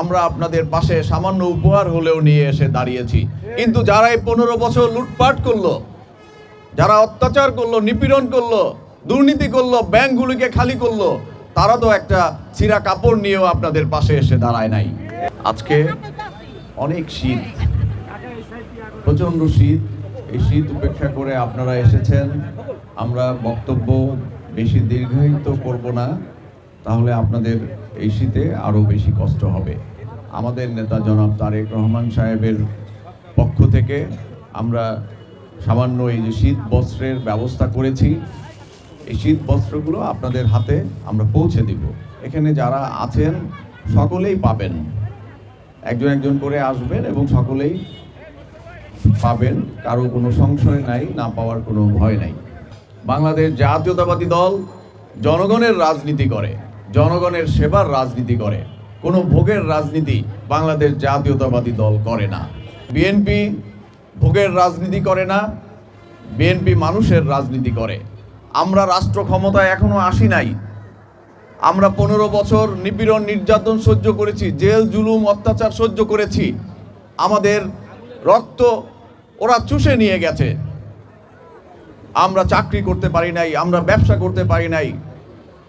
আমরা আপনাদের পাশে সামান্য উপহার হলেও নিয়ে এসে দাঁড়িয়েছি। কিন্তু যারা এই পনেরো বছর লুটপাট করল, যারা অত্যাচার করল, নিপীড়ন করল, দুর্নীতি করল, ব্যাংকগুলিকে খালি করল, তারা তো একটা চিরা কাপড় নিয়েও আপনাদের পাশে এসে দাঁড়ায় নাই। আজকে অনেক শীত, প্রচণ্ড শীত। এই শীত উপেক্ষা করে আপনারা এসেছেন। আমরা বক্তব্য বেশি দীর্ঘায়িত করব না। তাহলে আপনাদের এই শীতে আরও বেশি কষ্ট হবে। আমাদের নেতা জনাব তারেক রহমান সাহেবের পক্ষ থেকে আমরা সামান্য এই যে শীত বস্ত্রের ব্যবস্থা করেছি, এই শীত বস্ত্রগুলো আপনাদের হাতে আমরা পৌঁছে দিব। এখানে যারা আছেন, সকলেই পাবেন। একজন একজন করে আসবেন এবং সকলেই পাবেন। কারও কোনো সংশয় নাই, না পাওয়ার কোনো ভয় নাই। বাংলাদেশ জাতীয়তাবাদী দল জনগণের রাজনীতি করে। জনগণের সেবার রাজনীতি করে। কোনো ভোগের রাজনীতি বাংলাদেশ জাতীয়তাবাদী দল করে না। বিএনপি ভোগের রাজনীতি করে না, বিএনপি মানুষের রাজনীতি করে। আমরা রাষ্ট্র ক্ষমতায় এখনও আসি নাই। আমরা পনেরো বছর নিপীড়ন, নির্যাতন সহ্য করেছি, জেল, জুলুম, অত্যাচার সহ্য করেছি। আমাদের রক্ত ওরা চুষে নিয়ে গেছে। আমরা চাকরি করতে পারি নাই, আমরা ব্যবসা করতে পারি নাই।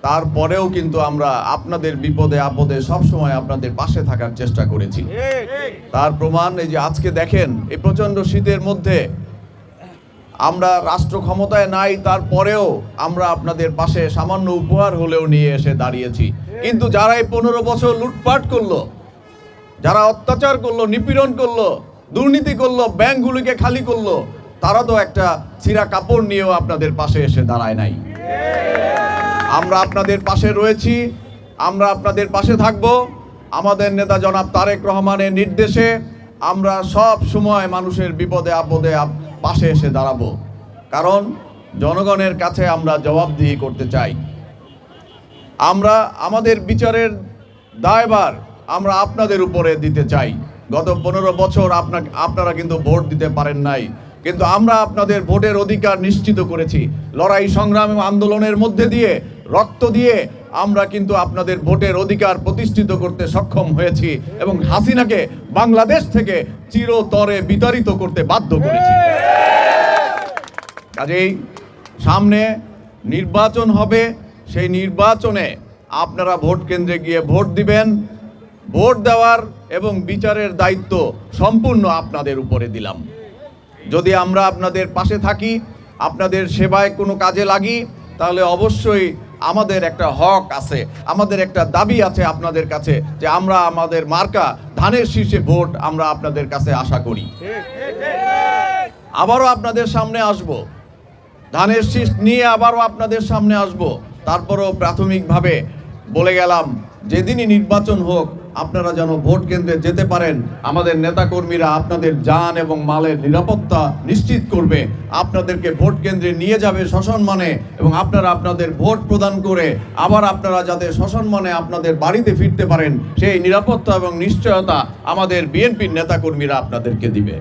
তারপরেও কিন্তু আমরা আপনাদের বিপদে, আপদে সবসময় আপনাদের পাশে থাকার চেষ্টা করেছি। তার প্রমাণ এই যে আজকে দেখেন, এই প্রচণ্ড শীতের মধ্যে আমরা রাষ্ট্র ক্ষমতায় নাই, তারপরেও আমরা আপনাদের পাশে সামান্য উপহার হলেও নিয়ে এসে দাঁড়িয়েছি। কিন্তু যারা এই পনেরো বছর লুটপাট করল, যারা অত্যাচার করল, নিপীড়ন করল, দুর্নীতি করল, ব্যাংকগুলিকে খালি করল, তারা তো একটা ছিঁড়া কাপড় নিয়েও আপনাদের পাশে এসে দাঁড়ায় নাই। আমরা আপনাদের পাশে রয়েছি, আমরা আপনাদের পাশে থাকব। আমাদের নেতা জনাব তারেক রহমানের নির্দেশে আমরা সব সময় মানুষের বিপদে আপদে পাশে এসে দাঁড়াবো। কারণ জনগণের কাছে আমরা জবাবদিহি করতে চাই। আমরা, আমাদের বিচারের দায়ভার আমরা আপনাদের উপরে দিতে চাই। গত পনেরো বছর আপনাকে, আপনারা কিন্তু ভোট দিতে পারেন নাই। কিন্তু আমরা আপনাদের ভোটের অধিকার নিশ্চিত করেছি। লড়াই, সংগ্রাম এবং আন্দোলনের মধ্যে দিয়ে, রক্ত দিয়ে আমরা কিন্তু আপনাদের ভোটের অধিকার প্রতিষ্ঠিত করতে সক্ষম হয়েছি এবং হাসিনাকে বাংলাদেশ থেকে চিরতরে বিতাড়িত করতে বাধ্য করেছি। কাজেই সামনে নির্বাচন হবে, সেই নির্বাচনে আপনারা ভোট কেন্দ্রে গিয়ে ভোট দিবেন। ভোট দেওয়ার এবং বিচারের দায়িত্ব সম্পূর্ণ আপনাদের উপরে দিলাম। যদি আমরা আপনাদের পাশে থাকি, আপনাদের সেবায় কোনো কাজে লাগি, তাহলে অবশ্যই আমাদের একটা হক আছে, আমাদের একটা দাবি আছে আপনাদের কাছে যে আমরা আমাদের মার্কা ধানের শীর্ষে ভোট আমরা আপনাদের কাছে আশা করি। আবারও আপনাদের সামনে আসব। ধানের শীষ নিয়ে আবারও আপনাদের সামনে আসব। তারপরও প্রাথমিকভাবে বলে গেলাম, যেদিনই নির্বাচন হোক, আপনারা যেন ভোট কেন্দ্রে যেতে পারেন। আমাদের নেতাকর্মীরা আপনাদের যান এবং মালের নিরাপত্তা নিশ্চিত করবে। আপনাদেরকে ভোট কেন্দ্রে নিয়ে যাবে সসম্মানে এবং আপনারা আপনাদের ভোট প্রদান করে আবার আপনারা যাতে সসম্মানে আপনাদের বাড়িতে ফিরতে পারেন, সেই নিরাপত্তা এবং নিশ্চয়তা আমাদের বিএনপির নেতাকর্মীরা আপনাদেরকে দিবে।